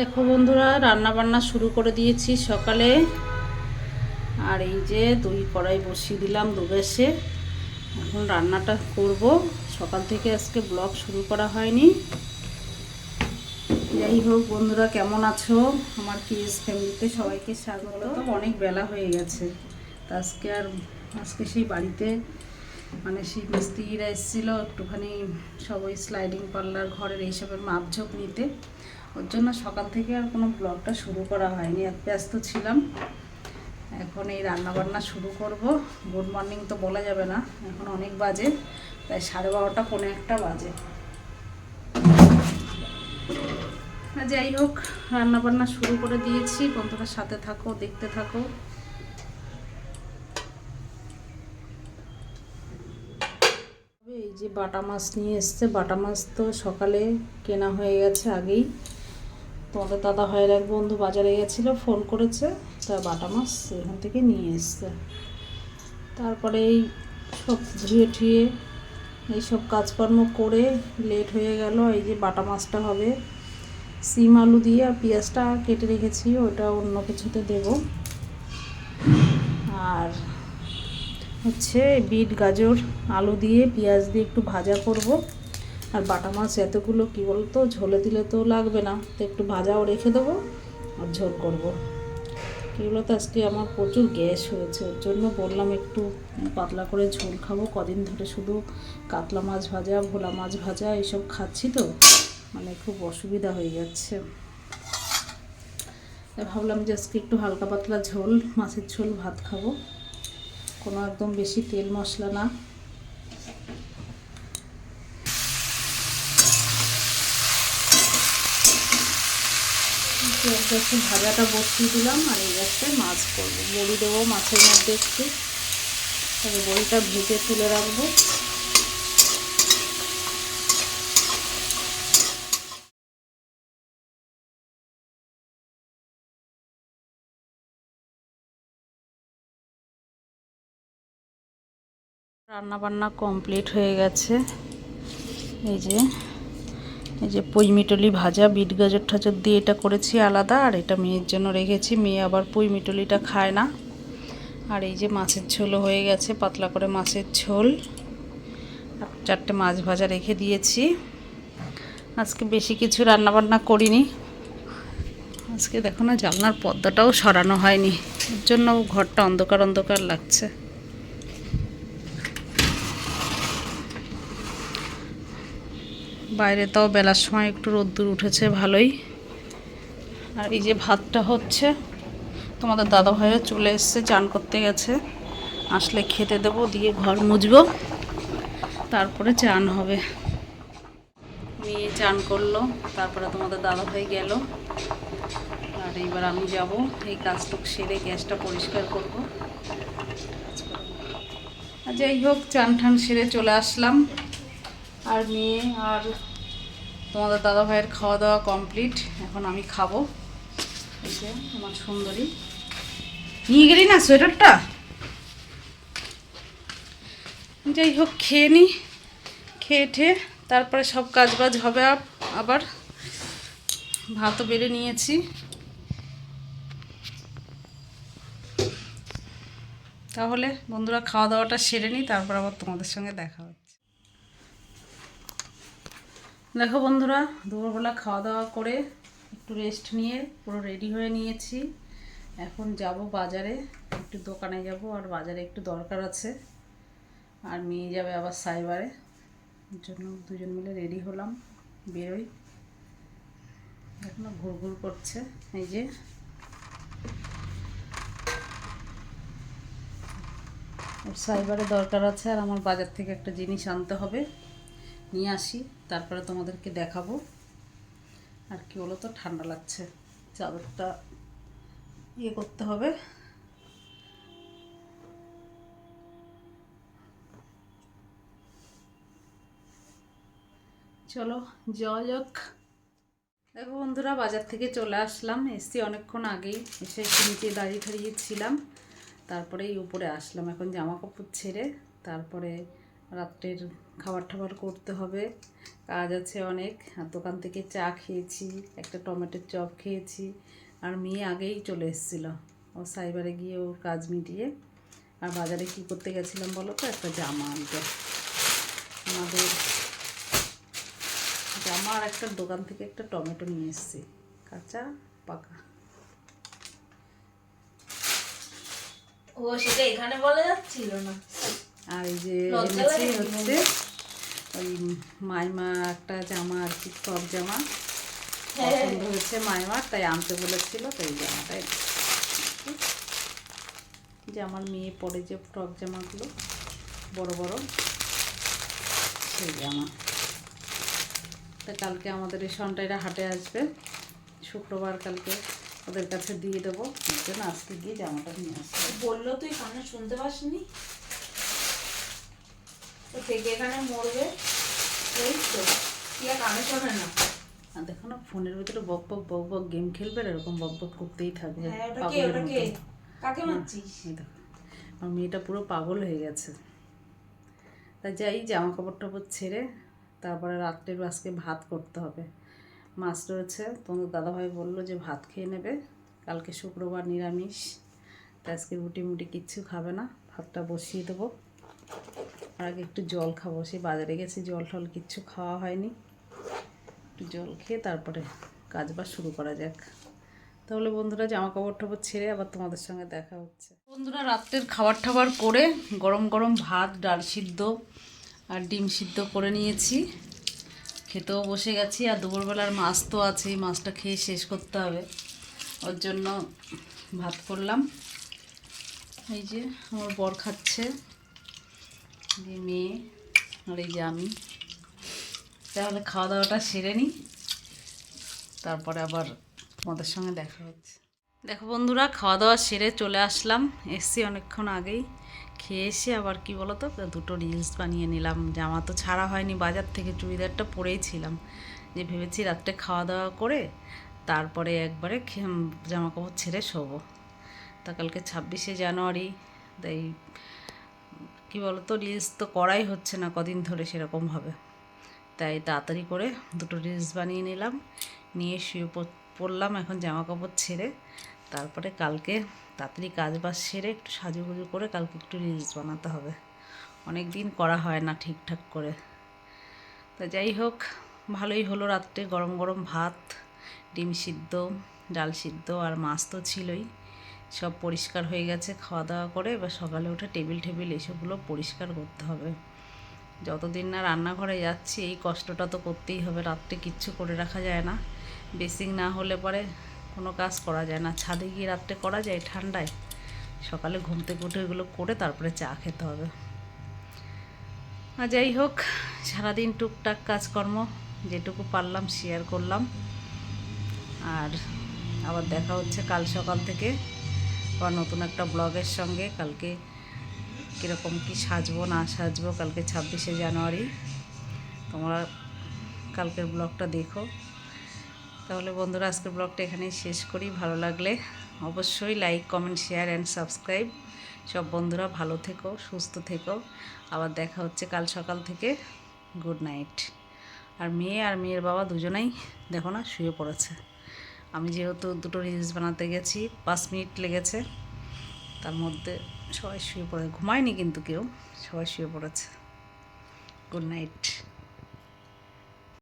দেখো বন্ধুরা রান্না বান্না শুরু করে দিয়েছি সকালে। আর এই যে দুই কড়াই বসিয়ে দিলাম দু গ্যাসে এখন রান্নাটা করব। সকাল থেকে আজকে ব্লগ শুরু করা হয়নি। যাই হোক বন্ধুরা, কেমন আছো? আমার কিস ফ্যামিলিতে সবাইকে স্বাগত। অনেক বেলা হয়ে গেছে। তা আজকে আর, আজকে সেই বাড়িতে মানে সেই মিস্ত্রিরা এসেছিল একটুখানি সবাই স্লাইডিং পার্লার ঘরের এইসবের মাপঝোপ নিতে। ওর জন্য সকাল থেকে আর কোনো ব্লগটা শুরু করা হয়নি এক ব্যস্ত ছিলাম। এখন এই রান্না বান্না শুরু করব। গুড মর্নিং তো বলা যাবে না, এখন অনেক বাজে তাই সাড়ে বারোটা, পৌনে একটা বাজে। যাই হোক রান্না বান্না শুরু করে দিয়েছি, বন্ধুরা সাথে থাকো, দেখতে থাকো। এই যে বাটা মাছ নিয়ে এসছে, বাটা মাছ তো সকালে কেনা হয়ে গেছে আগেই। তোমাদের দাদা ভাইয়ের এক বন্ধু বাজারে গেছিল, ফোন করেছে, তা বাটা মাছ এখান থেকে নিয়ে এসছে। তারপরে এই সব ধুয়ে ঠুয়ে এইসব কাজকর্ম করে লেট হয়ে গেল, এই যে বাটা মাছটা হবে। সিম আলু দিয়ে আর পেঁয়াজটা কেটে রেখেছি, ওটা অন্য কিছুতে দেব। আর হচ্ছে বিট, গাজর, আলু দিয়ে পেঁয়াজ দিয়ে একটু ভাজা করব। আর বাটা মাছ এতগুলো কী বলতো? ঝোলে দিলে তো লাগবে না। তো একটু ভাজাও রেখে দেবো আর ঝোল করব। এগুলো তো আজকে আমার প্রচুর গ্যাস হয়েছে। ওর জন্য বললাম একটু পাতলা করে ঝোল খাব। কদিন ধরে শুধু কাতলা মাছ ভাজা, ভোলা মাছ ভাজা এইসব খাচ্ছি তো। মানে খুব অসুবিধা হয়ে যাচ্ছে। ভাবলাম যে আজকে একটু হালকা পাতলা ঝোল, মাছের ঝোল ভাত খাব। কোনো একদম বেশি তেল মশলা না। এক গ্যাসে ভাজাটা বসিয়ে দিলাম আর এই গ্যাসটায় মাছ করব। বড়ি দেবো মাছের মধ্যে একটু। তবে বড়িটা ভেজে তুলে রাখব। রান্না বান্না কমপ্লিট হয়ে গেছে। এই যে এই যে পুঁই মিটলি ভাজা, বিট গাজর ঠাজর দিয়ে এটা করেছি আলাদা, আর এটা মেয়ের জন্য রেখেছি। মেয়ে আবার পুঁই মিটলিটা খায় না। আর এই যে মাছের ঝোলও হয়ে গেছে, পাতলা করে মাছের ঝোল। চারটে মাছ ভাজা রেখে দিয়েছি। আজকে বেশি কিছু রান্না বান্না করিনি। আজকে দেখো না, জানলার পর্দাটাও সরানো হয়নি। এর জন্য ঘরটা অন্ধকার অন্ধকার লাগছে। বাইরে তাও বেলার সময় একটু রোদ্দুর উঠেছে, ভালোই। আর এই যে ভাতটা হচ্ছে, তোমাদের দাদা ভাইও চলে এসছে, চান করতে গেছে। আসলে খেতে দেবো, দিয়ে ঘর মুছবো, তারপরে চান হবে। মেয়ে চান করল, তারপরে তোমাদের দাদা ভাই গেল। আর এইবার আমি যাব, এই কাজটুক সেরে গ্যাসটা পরিষ্কার করব। যাই হোক চান ঠান সেরে চলে আসলাম। আর মেয়ে আর তোমাদের দাদা ভাইয়ের খাওয়া দাওয়া কমপ্লিট এখন আমি খাব। যে আমার সুন্দরী। নিয়ে গেলি না সোয়েটারটা? যাই হোক, খেয়ে নি। খেয়ে ঠে, তারপরে সব কাজ বাজ হবে আব- আবার। ভাতও বেড়ে নিয়েছি। তাহলে বন্ধুরা খাওয়া দাওয়াটা সেরে নিই তারপর আবার তোমাদের সঙ্গে দেখা হচ্ছে দেখো বন্ধুরা, দুপুরবেলা খাওয়া দাওয়া করে একটু রেস্ট নিয়ে পুরো রেডি হয়ে নিয়েছি। এখন যাব বাজারে, একটু দোকানে যাব, আর বাজারে একটু দরকার আছে। আর মেয়ে যাবে আবার সাইবারে জন্য দুজন মিলে রেডি হলাম, বেরোই। এখনও ঘুর ঘুর করছে, এই যে। সাইবারে দরকার আছে, আর আমার বাজার থেকে একটা জিনিস আনতে হবে। নিয়ে আসি। তারপরে তোমাদেরকে দেখাবো। আর কি বলো তো ঠান্ডা লাগছে। চাদরটা ইয়ে করতে হবে। চলো, যাওয়া যাক। দেখো বন্ধুরা, বাজার থেকে চলে আসলাম। এসছি অনেকক্ষণ আগেই। এসে একটু নিচে দাঁড়িয়ে ছিলাম। তারপরে এই উপরে আসলাম। এখন জামা কাপড় ছেড়ে, তারপরে রাত্রের খাবার টাবার করতে হবে। কাজ আছে অনেক। আর দোকান থেকে চা খেয়েছি, একটা টমেটোর চপ খেয়েছি। আর মেয়ে আগেই চলে এসেছিল। ও সাইবারে গিয়ে ওর কাজ মিটিয়ে আর বাজারে কি করতে গেছিলাম বলো তো? একটা জামা আনতে। আমাদের জামা আর একটা দোকান থেকে একটা টমেটো নিয়ে এসেছি। কাঁচা, পাকা। ও সেটা এখানে বলা যাচ্ছিল না। আর এই যে এনেছি হচ্ছে ওই মাইমা একটা জামা আর কি টপ জামা। হ্যাঁ। পছন্দ হয়েছে মাইমার তাই আনতে বলেছিল তো এই জামাটাই যে আমার মেয়ে পরে যে টপ জামাগুলো বড় বড় সেই জামা। তা কালকে আমাদের এই সন্টাইরা হাটে আসবে শুক্রবার কালকে ওদের কাছে দিয়ে দেবো জন্য আজকে গিয়ে জামাটা নিয়ে আসবে। বলল তুই কানে শুনতে পাসনি? তো থেকে এখানে মরবে এই তো। কি আর কানে শোনে না? আর দেখো না ফোনের ভিতরে বক বক বক বক গেম খেলবে আর এরকম বক বক করতেই থাকবে। হ্যাঁ ওটা কে? ওটা কে? কাকে মারছিস? দেখো। আমার মেয়েটা পুরো পাগল হয়ে গেছে। তা যাই জামা কাপড় টাপড় ছেড়ে তারপরে রাত্রের আজকে ভাত করতে হবে। মাছ রয়েছে তোমাদের দাদাভাই বলল যে ভাত খেয়ে নেবে। কালকে শুক্রবার নিরামিষ। তা আজকে রুটি মুটি কিচ্ছু খাবে না। ভাতটা বসিয়ে দেবো। আগে একটু জল খাব। সেই বাজারে গেছি, জল টল কিচ্ছু খাওয়া হয়নি। একটু জল খেয়ে তারপরে কাজ বাজ শুরু করা যাক। তাহলে বন্ধুরা জামা কাপড় টাপড় ছেড়ে আবার তোমাদের সঙ্গে দেখা হচ্ছে। বন্ধুরা, রাত্রের খাবার টাবার করে গরম গরম ভাত, ডাল সিদ্ধ আর ডিম সিদ্ধ করে নিয়েছি। খেতেও বসে গেছি আর দুপুরবেলার মাছ তো আছেই, মাছটা খেয়ে শেষ করতে হবে। ওর জন্য ভাত করলাম। এই যে, আমার বর খাচ্ছে। যে মেয়ে আর এই যে আমি তাহলে খাওয়া দাওয়াটা সেরে নিই। তারপরে আবার তোমাদের সঙ্গে দেখা হচ্ছে। দেখো বন্ধুরা, খাওয়া দাওয়া সেরে চলে আসলাম। এসছি অনেকক্ষণ আগেই। খেয়ে এসে আবার কি বলো তো দুটো রিলস বানিয়ে নিলাম। জামা তো ছাড়া হয়নি, বাজার থেকে চুড়িদারটা পরেই ছিলাম। যে ভেবেছি রাত্রে খাওয়া দাওয়া করে তারপরে একবারে জামা কাপড় ছেড়ে শোবো। তা কালকে ছাব্বিশে জানুয়ারি, তাই কি বলতো রিলস তো করাই হচ্ছে না, কদিন ধরে সেরকমভাবে তাই তাড়াতাড়ি করে দুটো রিলস বানিয়ে নিলাম। নিয়ে শুয়ে পড়- পড়লাম এখন জামা কাপড় ছেড়ে। তারপরে কালকে তাড়াতাড়ি কাজ বাজ সেরে একটু সাজুগুজু করে কালকে একটু রিলস বানাতে হবে। অনেক দিন করা হয় না ঠিকঠাক করে। তা যাই হোক, ভালোই হলো রাত্রে গরম গরম ভাত, ডিম সিদ্ধ, ডাল সিদ্ধ আর মাছ তো ছিলই। সব পরিষ্কার হয়ে গেছে খাওয়া দাওয়া করে এবার সকালে উঠে টেবিল টেবিল এসবগুলো পরিষ্কার করতে হবে। যতদিন না রান্নাঘরে যাচ্ছি, এই কষ্টটা তো করতেই হবে, রাত্রে কিচ্ছু করে রাখা যায় না। বেসিং না হলে পরে কোনো কাজ করা যায় না। ছাদে গিয়ে রাত্রে করা যায় ঠান্ডায়। সকালে ঘুম থেকে উঠে এগুলো করে তারপরে চা খেতে হবে। আর যাই হোক, সারাদিন টুকটাক কাজকর্ম, যেটুকু পারলাম শেয়ার করলাম। আর আবার দেখা হচ্ছে কাল সকাল থেকে। আবার নতুন একটা ব্লগের সঙ্গে কালকে কীরকম কি সাজবো, না সাজবো, কালকে ছাব্বিশে জানুয়ারি। তোমরা কালকের ব্লগটা দেখো। তাহলে বন্ধুরা, আজকের ব্লগটা এখানেই শেষ করি। ভালো লাগলে অবশ্যই like, comment, share and subscribe. সব বন্ধুরা ভালো থেকো, সুস্থ থেকো। আবার দেখা হচ্ছে কাল সকাল থেকে। Good night. আর মেয়ে আর মেয়ের বাবা দুজনেই দেখো না, শুয়ে পড়েছে। আমি যেহেতু দুটো রিলস বানাতে গেছি, পাঁচ মিনিট লেগেছে, তার মধ্যে সবাই শুয়ে পড়ে, ঘুমায়নি কিন্তু কেউ, সবাই শুয়ে পড়েছে। Good night